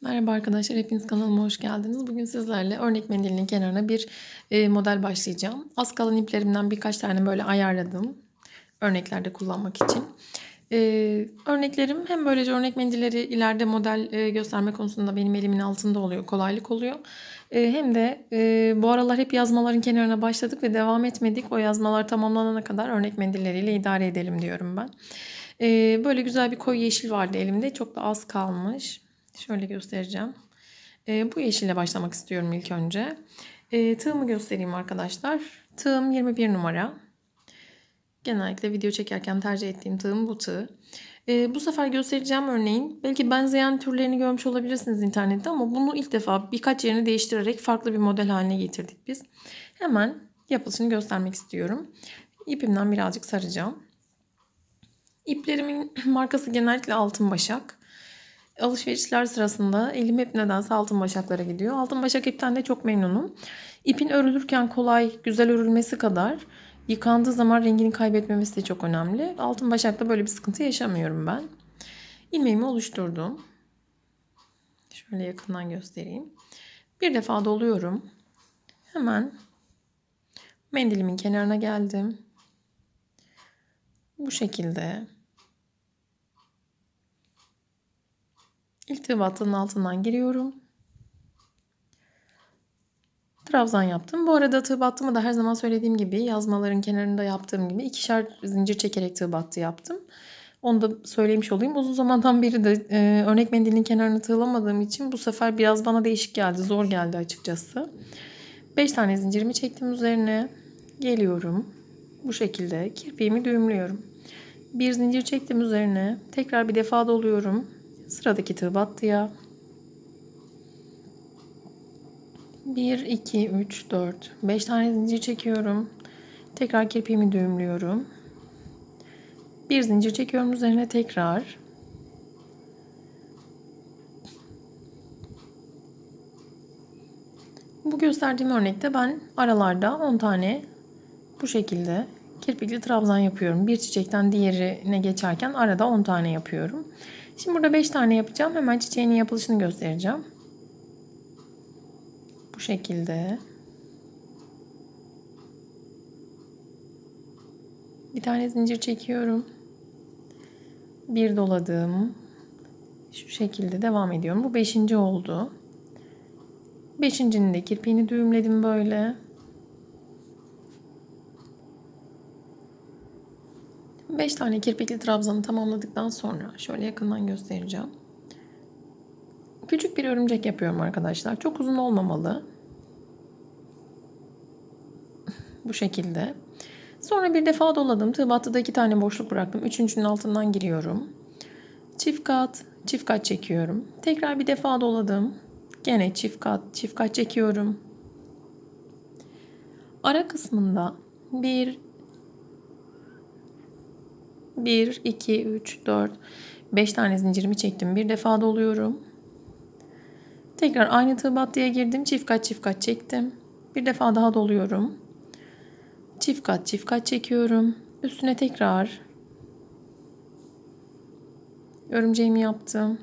Merhaba arkadaşlar, hepiniz kanalıma hoş geldiniz. Bugün sizlerle örnek mendilinin kenarına bir e, model başlayacağım. Az kalan iplerimden birkaç tane böyle ayarladım. Örneklerde kullanmak için. E, örneklerim hem böylece örnek mendilleri ileride model e, gösterme konusunda benim elimin altında oluyor, kolaylık oluyor. Hem de bu aralar hep yazmaların kenarına başladık ve devam etmedik. O yazmalar tamamlanana kadar örnek mendilleriyle idare edelim diyorum ben. Böyle güzel bir koyu yeşil vardı elimde. Çok da az kalmış. Şöyle göstereceğim. E, bu yeşille başlamak istiyorum ilk önce. E, tığımı göstereyim arkadaşlar. Tığım 21 numara. Genellikle video çekerken tercih ettiğim tığım bu tığ. E, bu sefer göstereceğim örneğin. Belki benzeyen türlerini görmüş olabilirsiniz internette ama bunu ilk defa birkaç yerini değiştirerek farklı bir model haline getirdik biz. Hemen yapılışını göstermek istiyorum. İpimden birazcık saracağım. İplerimin markası genellikle altın başak. Alışverişler sırasında elim hep nedense altın başaklara gidiyor. Altın başak ipten de çok memnunum. İpin örülürken kolay, güzel örülmesi kadar yıkandığı zaman rengini kaybetmemesi de çok önemli. Altın başakta böyle bir sıkıntı yaşamıyorum ben. İlmeğimi oluşturdum. Şöyle yakından göstereyim. Bir defa doluyorum. Hemen mendilimin kenarına geldim. Bu şekilde Battığının altından giriyorum. Trabzan yaptım. Bu arada tığ battımı da her zaman söylediğim gibi yazmaların kenarında yaptığım gibi ikişer zincir çekerek tığ battı yaptım. Onu da söylemiş olayım. Uzun zamandan beri de e, örnek mendilin kenarını tığlamadığım için bu sefer biraz bana değişik geldi. Zor geldi açıkçası. 5 tane zincirimi çektim üzerine. Geliyorum. Bu şekilde kirpiğimi düğümlüyorum. Bir zincir çektim üzerine. Tekrar bir defa doluyorum. Sıradaki tığ battıya. 1, 2, 3, 4, 5 tane zincir çekiyorum. Tekrar kirpiğimi düğümlüyorum. Bir zincir çekiyorum üzerine tekrar. Bu gösterdiğim örnekte ben aralarda 10 tane bu şekilde kirpikli trabzan yapıyorum. Bir çiçekten diğerine geçerken arada 10 tane yapıyorum. Şimdi burada 5 tane yapacağım. Hemen çiçeğinin yapılışını göstereceğim. Bu şekilde. Bir tane zincir çekiyorum. Bir doladım. Şu şekilde devam ediyorum. Bu beşinci oldu. Beşincinin de kirpiğini düğümledim böyle. 5 tane kirpikli trabzanı tamamladıktan sonra şöyle yakından göstereceğim. Küçük bir örümcek yapıyorum arkadaşlar. Çok uzun olmamalı. Bu şekilde. Sonra bir defa doladım. Tığ battıda iki tane boşluk bıraktım. Üçüncünün altından giriyorum. Çift kat, çift kat çekiyorum. Tekrar bir defa doladım. Gene çift kat, çift kat çekiyorum. Ara kısmında bir, 1, 2, 3, 4, 5 tane zincirimi çektim. Bir defa doluyorum. Tekrar aynı tığ battıya girdim. Çift kat çift kat çektim. Bir defa daha doluyorum. Çift kat çift kat çekiyorum. Üstüne tekrar örümceğimi yaptım.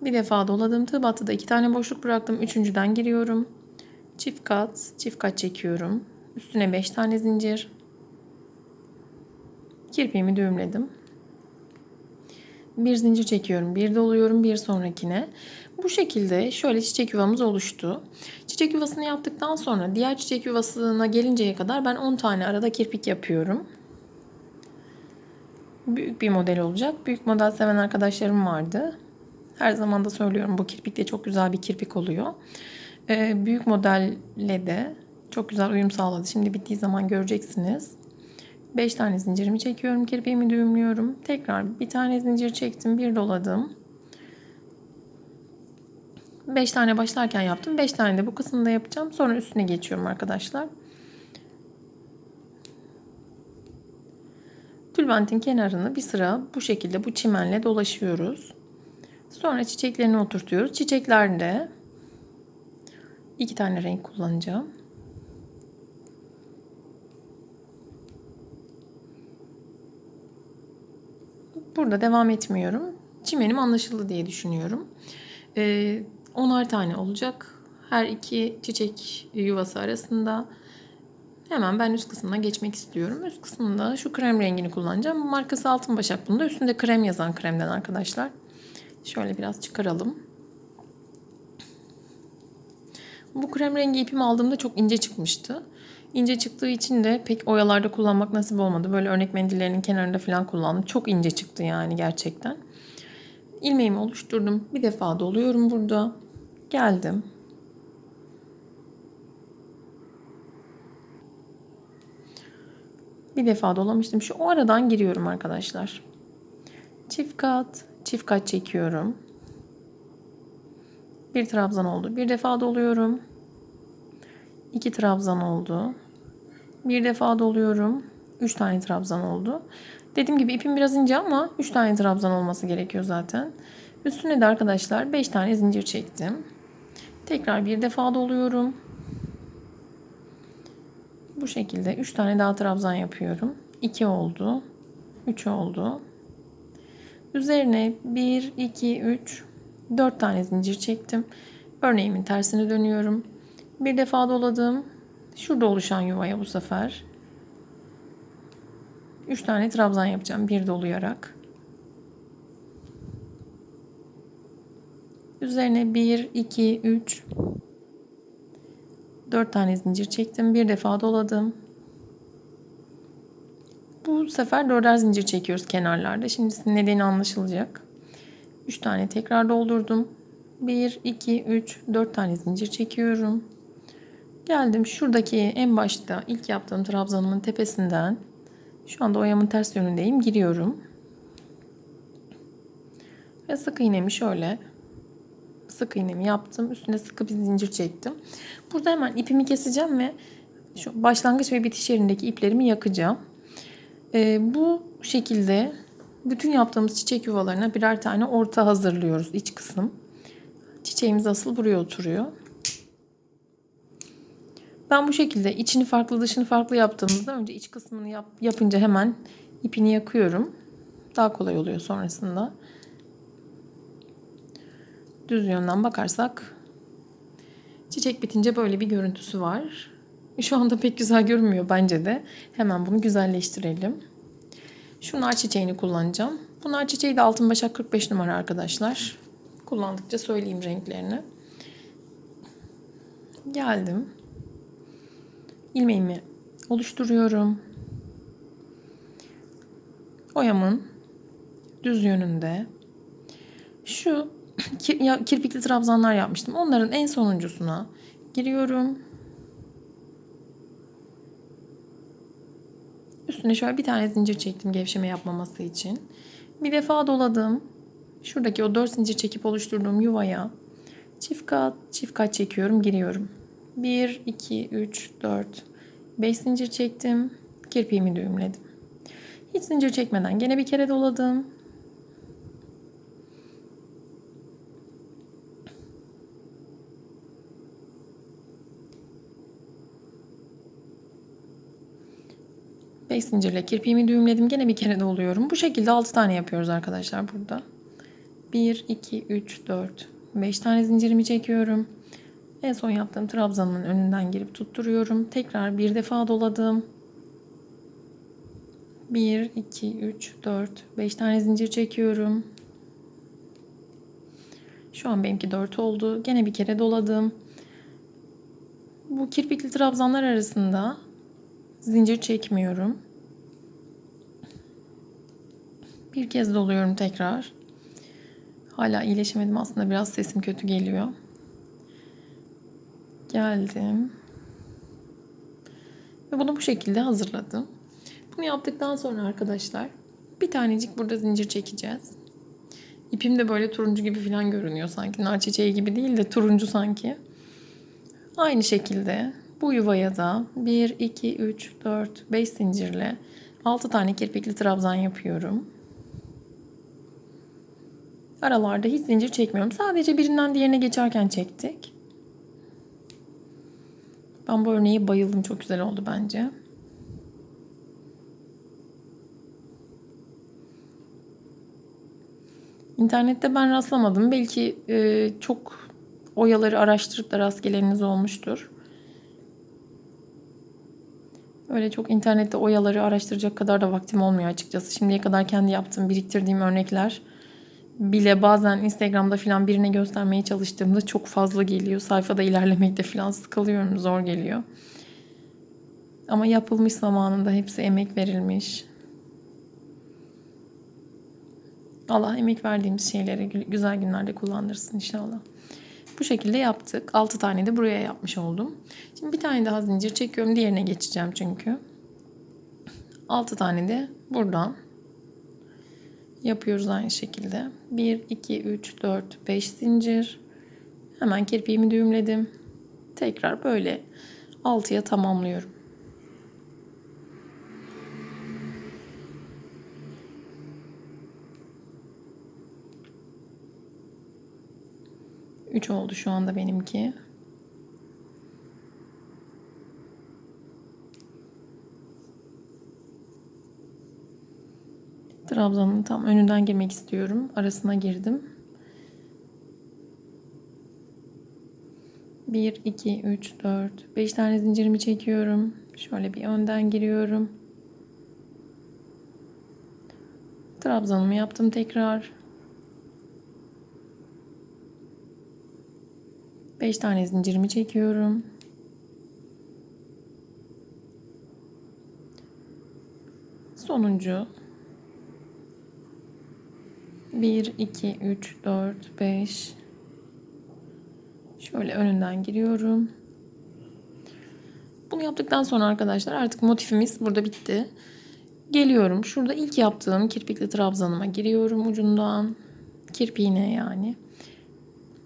Bir defa doladım. Tığ battıda iki tane boşluk bıraktım. Üçüncüden giriyorum. Çift kat, çift kat çekiyorum. Üstüne 5 tane zincir. Kirpiğimi düğümledim. Bir zincir çekiyorum. Bir doluyorum bir sonrakine. Bu şekilde şöyle çiçek yuvamız oluştu. Çiçek yuvasını yaptıktan sonra diğer çiçek yuvasına gelinceye kadar ben 10 tane arada kirpik yapıyorum. Büyük bir model olacak. Büyük model seven arkadaşlarım vardı. Her zaman da söylüyorum bu kirpik de çok güzel bir kirpik oluyor. Ee, büyük modelle de çok güzel uyum sağladı. Şimdi bittiği zaman göreceksiniz. 5 tane zincirimi çekiyorum. Kirpiğimi düğümlüyorum. Tekrar bir tane zincir çektim. Bir doladım. 5 tane başlarken yaptım. 5 tane de bu kısımda yapacağım. Sonra üstüne geçiyorum arkadaşlar. Tülbentin kenarını bir sıra bu şekilde bu çimenle dolaşıyoruz. Sonra çiçeklerini oturtuyoruz. Çiçeklerde iki tane renk kullanacağım. Burada devam etmiyorum. Çimenim anlaşıldı diye düşünüyorum. Ee, onar tane olacak. Her iki çiçek yuvası arasında. Hemen ben üst kısmına geçmek istiyorum. Üst kısmında şu krem rengini kullanacağım. Markası Altın Başak bunda. Üstünde krem yazan kremden arkadaşlar. Şöyle biraz çıkaralım. Bu krem rengi ipimi aldığımda çok ince çıkmıştı. İnce çıktığı için de pek oyalarda kullanmak nasip olmadı. Böyle örnek mendillerinin kenarında falan kullandım. Çok ince çıktı yani gerçekten. İlmeğimi oluşturdum. Bir defa doluyorum burada. Geldim. Bir defa dolamıştım. Şu o aradan giriyorum arkadaşlar. Çift kat, çift kat çekiyorum. Bir trabzan oldu. Bir defa doluyorum. İki trabzan oldu. Bir defa doluyorum. Üç tane trabzan oldu. Dediğim gibi ipim biraz ince ama üç tane trabzan olması gerekiyor zaten. Üstüne de arkadaşlar beş tane zincir çektim. Tekrar bir defa doluyorum. Bu şekilde 3 tane daha trabzan yapıyorum. 2 oldu. 3 oldu. Üzerine 1, 2, 3, 4 tane zincir çektim. Örneğimin tersini dönüyorum. Bir defa doladım. Şurada oluşan yuvaya bu sefer 3 tane trabzan yapacağım bir dolayarak. Üzerine 1, 2, 3, 4 tane zincir çektim. Bir defa doladım. Bu sefer dörder zincir çekiyoruz kenarlarda. Şimdi nedeni anlaşılacak. 3 tane tekrar doldurdum. 1, 2, 3, 4 tane zincir çekiyorum. Geldim şuradaki en başta ilk yaptığım trabzanımın tepesinden şu anda oyamın ters yönündeyim. Giriyorum. Ve sık iğnemi şöyle sık iğnemi yaptım. Üstüne sıkı bir zincir çektim. Burada hemen ipimi keseceğim ve şu başlangıç ve bitiş yerindeki iplerimi yakacağım. Ee, bu şekilde bütün yaptığımız çiçek yuvalarına birer tane orta hazırlıyoruz iç kısım. Çiçeğimiz asıl buraya oturuyor. Ben bu şekilde içini farklı dışını farklı yaptığımızda önce iç kısmını yap, yapınca hemen ipini yakıyorum. Daha kolay oluyor sonrasında düz yönden bakarsak çiçek bitince böyle bir görüntüsü var. Şu anda pek güzel görünmüyor bence de. Hemen bunu güzelleştirelim. Şu nar çiçeğini kullanacağım. Bu nar çiçeği de altın başak 45 numara arkadaşlar. Kullandıkça söyleyeyim renklerini. Geldim. İlmeğimi oluşturuyorum. Oyamın düz yönünde şu kirpikli trabzanlar yapmıştım. Onların en sonuncusuna giriyorum. Üstüne şöyle bir tane zincir çektim gevşeme yapmaması için. Bir defa doladım. Şuradaki o dört zincir çekip oluşturduğum yuvaya çift kat çift kat çekiyorum giriyorum. 1 2 3 4 5 zincir çektim. Kirpiğimi düğümledim. Hiç zincir çekmeden gene bir kere doladım. 5 zincirle kirpiğimi düğümledim. Gene bir kere doluyorum. Bu şekilde 6 tane yapıyoruz arkadaşlar burada. 1, 2, 3, 4, 5 tane zincirimi çekiyorum. En son yaptığım trabzanımın önünden girip tutturuyorum. Tekrar bir defa doladım. 1, 2, 3, 4, 5 tane zincir çekiyorum. Şu an benimki 4 oldu. Gene bir kere doladım. Bu kirpikli trabzanlar arasında zincir çekmiyorum. Bir kez doluyorum tekrar. Hala iyileşemedim aslında biraz sesim kötü geliyor. Geldim. Ve bunu bu şekilde hazırladım. Bunu yaptıktan sonra arkadaşlar bir tanecik burada zincir çekeceğiz. İpim de böyle turuncu gibi falan görünüyor sanki. Nar çiçeği gibi değil de turuncu sanki. Aynı şekilde bu yuvaya da 1, 2, 3, 4, 5 zincirle 6 tane kirpikli trabzan yapıyorum. Aralarda hiç zincir çekmiyorum. Sadece birinden diğerine geçerken çektik. Ben bu örneği bayıldım. Çok güzel oldu bence. İnternette ben rastlamadım. Belki e, çok oyaları araştırıp da rast olmuştur. Öyle çok internette oyaları araştıracak kadar da vaktim olmuyor açıkçası. Şimdiye kadar kendi yaptığım, biriktirdiğim örnekler bile bazen Instagram'da falan birine göstermeye çalıştığımda çok fazla geliyor. Sayfada ilerlemekte falan sıkılıyorum, zor geliyor. Ama yapılmış zamanında hepsi emek verilmiş. Allah emek verdiğimiz şeyleri gü- güzel günlerde kullandırsın inşallah. Bu şekilde yaptık. 6 tane de buraya yapmış oldum. Şimdi bir tane daha zincir çekiyorum. Diğerine geçeceğim çünkü. 6 tane de buradan yapıyoruz aynı şekilde. 1, 2, 3, 4, 5 zincir. Hemen kirpiğimi düğümledim. Tekrar böyle 6'ya tamamlıyorum. Üç oldu şu anda benimki. Trabzanın tam önünden girmek istiyorum. Arasına girdim. 1, 2, 3, 4, 5 tane zincirimi çekiyorum. Şöyle bir önden giriyorum. Trabzanımı yaptım tekrar. 5 tane zincirimi çekiyorum. Sonuncu 1, 2, 3, 4, 5. Şöyle önünden giriyorum. Bunu yaptıktan sonra arkadaşlar artık motifimiz burada bitti. Geliyorum. Şurada ilk yaptığım kirpikli trabzanıma giriyorum ucundan. Kirpiğine yani.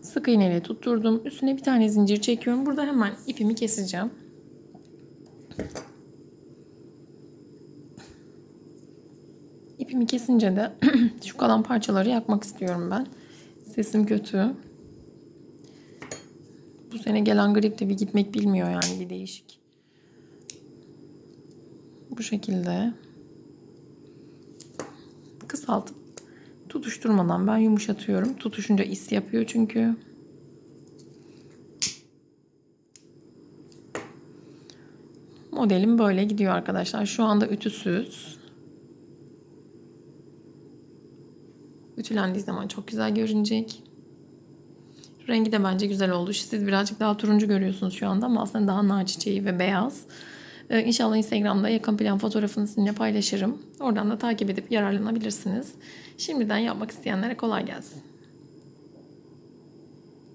Sık iğneyle tutturdum. Üstüne bir tane zincir çekiyorum. Burada hemen ipimi keseceğim. İpimi kesince de şu kalan parçaları yakmak istiyorum ben. Sesim kötü. Bu sene gelen grip de bir gitmek bilmiyor yani bir değişik. Bu şekilde kısaltıp tutuşturmadan ben yumuşatıyorum. Tutuşunca is yapıyor çünkü. Modelim böyle gidiyor arkadaşlar. Şu anda ütüsüz. Ütülendiği zaman çok güzel görünecek. Rengi de bence güzel oldu. Siz birazcık daha turuncu görüyorsunuz şu anda ama aslında daha nar çiçeği ve beyaz. Ee, inşallah Instagram'da yakın plan fotoğrafını sizinle paylaşırım. Oradan da takip edip yararlanabilirsiniz. Şimdiden yapmak isteyenlere kolay gelsin.